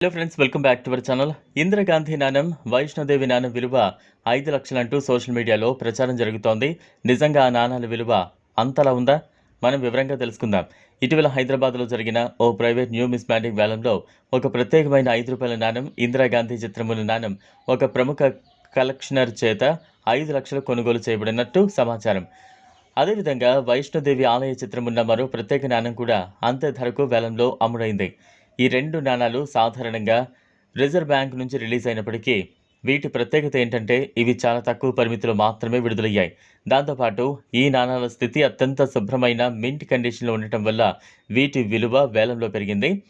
Hello friends welcome back to our channel Indira Gandhi నాణం Vaishno Devi నాణం విలువ ఐదు లక్షలంటూ సోషల్ మీడియాలో ప్రచారం జరుగుతోంది. నిజంగా ఆ నాణాల విలువ అంతలా ఉందా? మనం వివరంగా తెలుసుకుందాం. ఇటీవల హైదరాబాద్లో జరిగిన ఓ ప్రైవేట్ న్యూ మిస్మాటిక్ వేలంలో ఒక ప్రత్యేకమైన ఐదు రూపాయల నాణం ఇందిరాగాంధీ చిత్రముల నాణం ఒక ప్రముఖ కలెక్షనర్ చేత ఐదు లక్షలు కొనుగోలు చేయబడినట్టు సమాచారం. అదేవిధంగా వైష్ణోదేవి ఆలయ చిత్రమున్న మరో ప్రత్యేక నాణం కూడా అంతే ధరకు వేలంలో అమ్ముడైంది. ఈ రెండు నాణాలు సాధారణంగా రిజర్వ్ బ్యాంక్ నుంచి రిలీజ్ అయినప్పటికీ వీటి ప్రత్యేకత ఏంటంటే ఇవి చాలా తక్కువ పరిమితిలో మాత్రమే విడుదలయ్యాయి. దాంతోపాటు ఈ నాణాల స్థితి అత్యంత శుభ్రమైన మింట్ కండిషన్లో ఉండటం వల్ల వీటి విలువ వేలంలో పెరిగింది.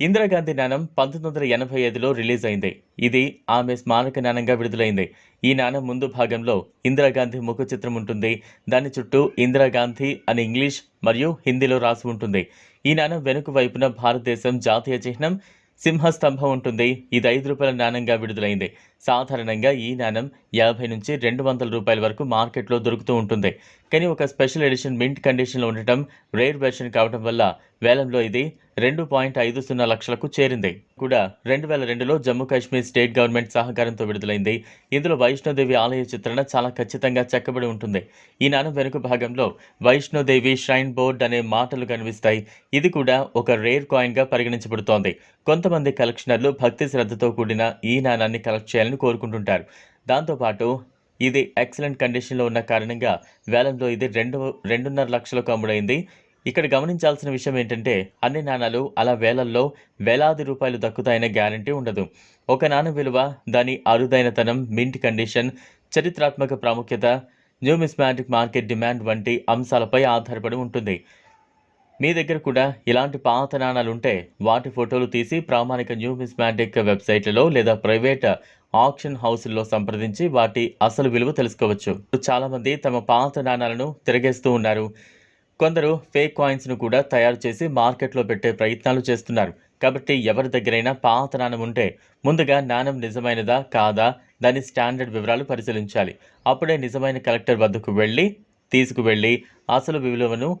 ఇందిరాగాంధీ నాణం పంతొమ్మిది వందల ఎనభై ఐదులో రిలీజ్ అయింది. ఇది ఆమె స్మారక నాణంగా విడుదలైంది. ఈ నాణం ముందు భాగంలో ఇందిరాగాంధీ ముఖ చిత్రం ఉంటుంది. దాని చుట్టూ ఇందిరాగాంధీ అని ఇంగ్లీష్ మరియు హిందీలో రాసి ఉంటుంది. ఈ నాణం వెనుక వైపున భారతదేశం జాతీయ చిహ్నం సింహస్తంభం ఉంటుంది. ఇది ఐదు రూపాయల నాణంగా విడుదలైంది. సాధారణంగా ఈ నాణం యాభై నుంచి రెండు వందల రూపాయల వరకు మార్కెట్లో దొరుకుతూ ఉంటుంది. కానీ ఒక స్పెషల్ ఎడిషన్ మింట్ కండిషన్లో ఉండటం రేర్ వెర్షన్ కావడం వల్ల వేలంలో ఇది రెండు పాయింట్ ఐదు సున్నా లక్షలకు చేరింది. కూడా రెండు వేల రెండులో జమ్మూ కాశ్మీర్ స్టేట్ గవర్నమెంట్ సహకారంతో విడుదలైంది. ఇందులో వైష్ణోదేవి ఆలయ చిత్రణ చాలా ఖచ్చితంగా చెక్కబడి ఉంటుంది. ఈ నాణం వెనుక భాగంలో వైష్ణోదేవి ష్రైన్ బోర్డ్ అనే మాటలు కనిపిస్తాయి. ఇది కూడా ఒక రేర్ కాయిన్గా పరిగణించబడుతోంది. కొంతమంది కలెక్షనర్లు భక్తి శ్రద్ధతో కూడిన ఈ నాణాన్ని కలెక్ట్ చేయాలని కోరుకుంటుంటారు. దాంతోపాటు ఇది ఎక్సలెంట్ కండిషన్లో ఉన్న కారణంగా వేలంలో ఇది రెండు రెండున్నర లక్షలకు అమ్ముడైంది. ఇక్కడ గమనించాల్సిన విషయం ఏంటంటే అన్ని నాణాలు అలా వేలల్లో వేలాది రూపాయలు దక్కుతాయనే గ్యారంటీ ఉండదు. ఒక నాణం విలువ దాని అరుదైనతనం మింట్ కండిషన్ చరిత్రాత్మక ప్రాముఖ్యత న్యూమిస్మాటిక్ మార్కెట్ డిమాండ్ వంటి అంశాలపై ఆధారపడి ఉంటుంది. మీ దగ్గర కూడా ఇలాంటి పాత నాణాలు ఉంటే వాటి ఫోటోలు తీసి ప్రామాణిక న్యూమిస్మాటిక్ వెబ్సైట్లలో లేదా ప్రైవేట్ ఆక్షన్ హౌస్ల్లో సంప్రదించి వాటి అసలు విలువ తెలుసుకోవచ్చు. చాలామంది తమ పాత నాణాలను తిరగేస్తూ ఉన్నారు. కొందరు ఫేక్ కాయిన్స్ను కూడా తయారు చేసి మార్కెట్లో పెట్టే ప్రయత్నాలు చేస్తున్నారు. కాబట్టి ఎవరి దగ్గరైనా పాత నాణం ఉంటే ముందుగా నాణం నిజమైనదా కాదా దాని స్టాండర్డ్ వివరాలు పరిశీలించాలి. అప్పుడే నిజమైన కలెక్టర్ వద్దకు వెళ్ళి తీసుకువెళ్ళి అసలు విలువను